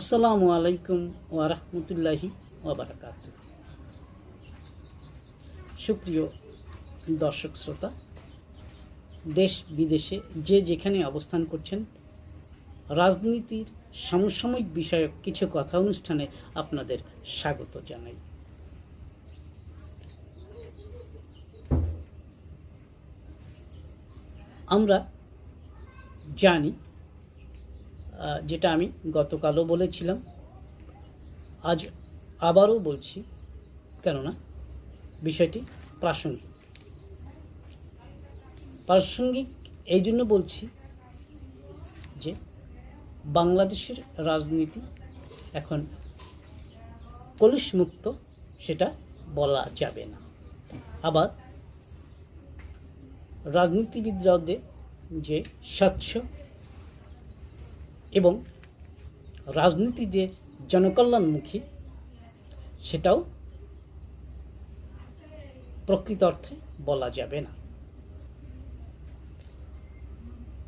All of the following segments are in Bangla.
আসসালামু আলাইকুম ওয়ারহমতুল্লাহি ওবরাকাত সুপ্রিয় দর্শক শ্রোতা, দেশ বিদেশে যে যেখানে অবস্থান করছেন, রাজনীতির সমসাময়িক বিষয়ক কিছু কথা অনুষ্ঠানে আপনাদের স্বাগত জানাই। আমরা জানি যেটা আমি গতকালও বলেছিলাম, আজ আবারও বলছি, কেননা বিষয়টি প্রাসঙ্গিক। প্রাসঙ্গিক এই জন্য বলছি যে বাংলাদেশের রাজনীতি এখন কলুষমুক্ত, সেটা বলা যাবে না। আবার রাজনীতিবিদদের যে স্বচ্ছ এবং রাজনীতি যে জনকল্যাণমুখী, সেটাও প্রকৃত অর্থে বলা যাবে না।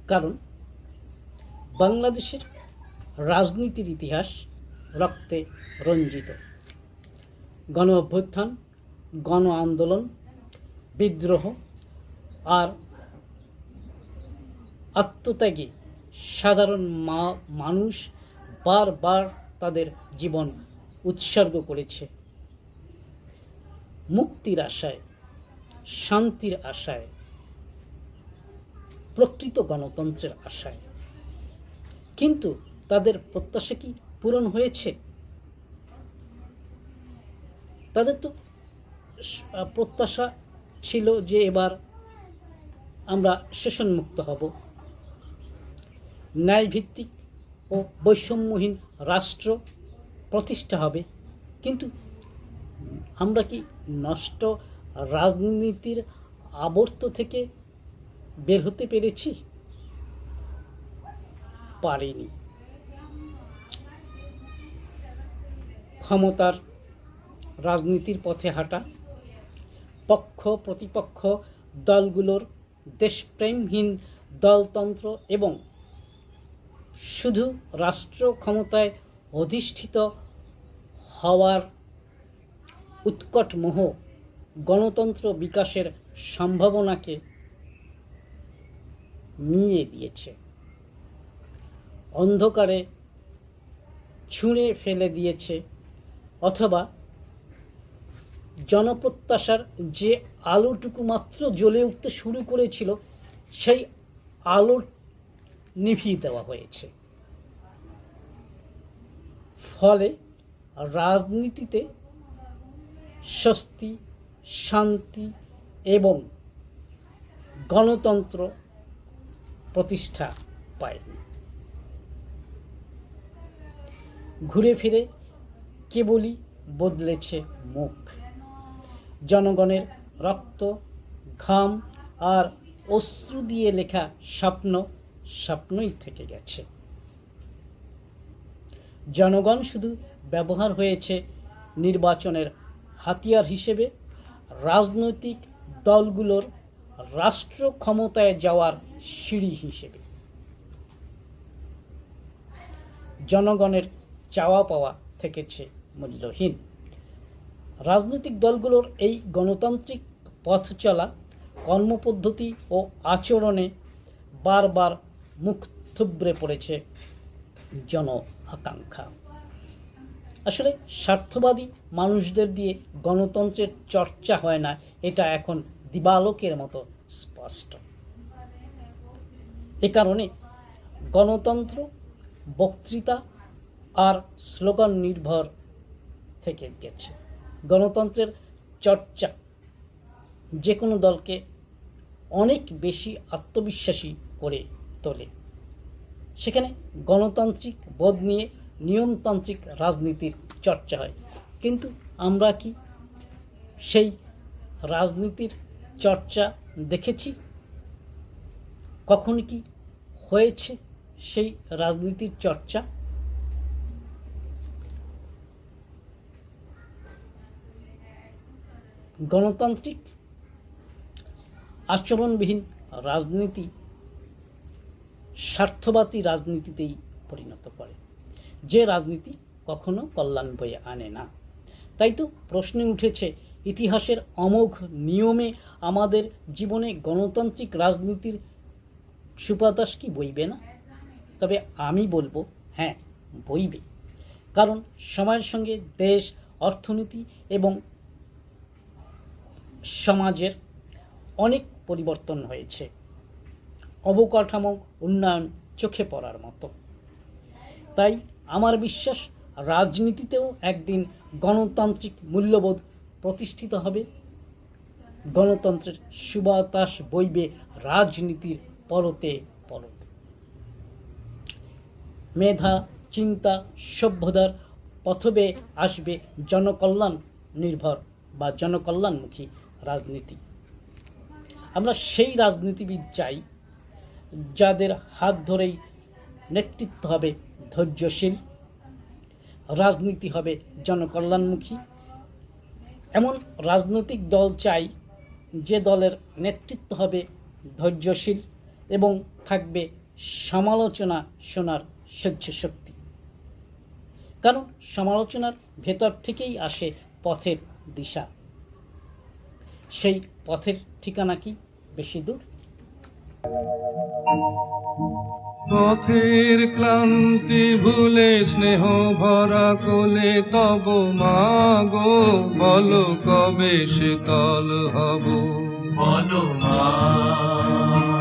কারণ বাংলাদেশের রাজনীতির ইতিহাস রক্তে রঞ্জিত। গণ অভ্যুত্থান, গণ আন্দোলন, বিদ্রোহ আর আত্মত্যাগে সাধারণ মা, মানুষ বারবার তাদের জীবন উৎসর্গ করেছে। মুক্তির আশায়, শান্তির আশায়, প্রকৃত গণতন্ত্রের আশায়। কিন্তু তাদের প্রত্যাশা কি পূরণ হয়েছে? তাদের তো প্রত্যাশা ছিল যে এবার আমরা শোষণমুক্ত হব। ন্যায়ভিত্তিক ও বৈষম্যহীন রাষ্ট্র প্রতিষ্ঠা হবে। কিন্তু আমরা কি নষ্ট রাজনীতির আবর্ত থেকে বের হতে পেরেছি? পারিনি। ক্ষমতার রাজনীতির পথে হাঁটা, পক্ষ প্রতিপক্ষ দলগুলোর দেশপ্রেমহীন দলতন্ত্র এবং শুধু রাষ্ট্র ক্ষমতায় অধিষ্ঠিত হওয়ার উৎকট মোহ গণতন্ত্র বিকাশের সম্ভাবনাকে নিয়ে দিয়েছে। অন্ধকারে ছুঁড়ে ফেলে দিয়েছে অথবা জনপ্রত্যাশার যে আলোটুকু মাত্র জ্বলে উঠতে শুরু করেছিল, সেই আলো নিভিয়ে দেওয়া হয়েছে। ফলে রাজনীতিতে স্বস্তি, শান্তি এবং গণতন্ত্র প্রতিষ্ঠা পায়নি ঘুরে ফিরে কেবলই বদলেছে মুখ। জনগণের রক্ত, ঘাম আর অশ্রু দিয়ে লেখা স্বপ্ন স্বপ্নই থেকে গেছে। জনগণ শুধু ব্যবহার হয়েছে নির্বাচনের হাতিয়ার হিসেবে, রাজনৈতিক দলগুলোর রাষ্ট্র ক্ষমতায় যাওয়ার সিঁড়ি হিসেবে। জনগণের চাওয়া পাওয়া থেকেছে মূল্যহীন। রাজনৈতিক দলগুলোর এই গণতান্ত্রিক পথ চলা কর্মপদ্ধতি ও আচরণে বারবার মুখ থুবড়ে পড়েছে জন আকাঙ্ক্ষা। আসলে স্বার্থবাদী মানুষদের দিয়ে গণতন্ত্রের চর্চা হয় না, এটা এখন দিবালোকের মতো স্পষ্ট। এ কারণে গণতন্ত্র, বক্তৃতা আর স্লোগান নির্ভর থেকে গেছে। গণতন্ত্রের চর্চা যে কোনো দলকে অনেক বেশি আত্মবিশ্বাসী করে তোলে। সেখানে গণতান্ত্রিক বোধ নিয়ে নিয়মতান্ত্রিক রাজনীতির চর্চা হয়। কিন্তু আমরা কি সেই রাজনীতির চর্চা দেখেছি? কখন কি হয়েছে সেই রাজনীতির চর্চা? গণতান্ত্রিক আচরণবিহীন রাজনীতি স্বার্থবাদী রাজনীতিতেই পরিণত করে। যে রাজনীতি কখনো কল্যাণ বয়ে আনে না। তাই তো প্রশ্নে উঠেছে, ইতিহাসের অমোঘ নিয়মে আমাদের জীবনে গণতান্ত্রিক রাজনীতির সুপাতাস কি বইবে না? তবে আমি বলব হ্যাঁ বইবে। কারণ সময়ের সঙ্গে দেশ, অর্থনীতি এবং সমাজের অনেক পরিবর্তন হয়েছে। অবকাঠামো উন্নয়ন চোখে পড়ার মতো। তাই আমার বিশ্বাস রাজনীতিতেও একদিন গণতান্ত্রিক মূল্যবোধ প্রতিষ্ঠিত হবে। গণতন্ত্রের সুবাতাস বইবে রাজনীতির পরতে পরতে। মেধা, চিন্তা, সভ্যতার পথবে আসবে জনকল্যাণ নির্ভর বা জনকল্যাণমুখী রাজনীতি। আমরা সেই রাজনীতিবিদ চাই যাদের হাত ধরেই নেতৃত্ব হবে ধৈর্যশীল, রাজনীতি হবে জনকল্যাণমুখী। এমন রাজনৈতিক দল চাই যে দলের নেতৃত্ব হবে ধৈর্যশীল এবং থাকবে সমালোচনা শোনার সহ্য শক্তি কারণ সমালোচনার ভেতর থেকেই আসে পথের দিশা। সেই পথের ঠিকানা কি? বেশি দূর? পথের ক্লান্তি ভুলে স্নেহ ভরা কোলে তব মাগো বলো কবে শীতল হব? বলো মা।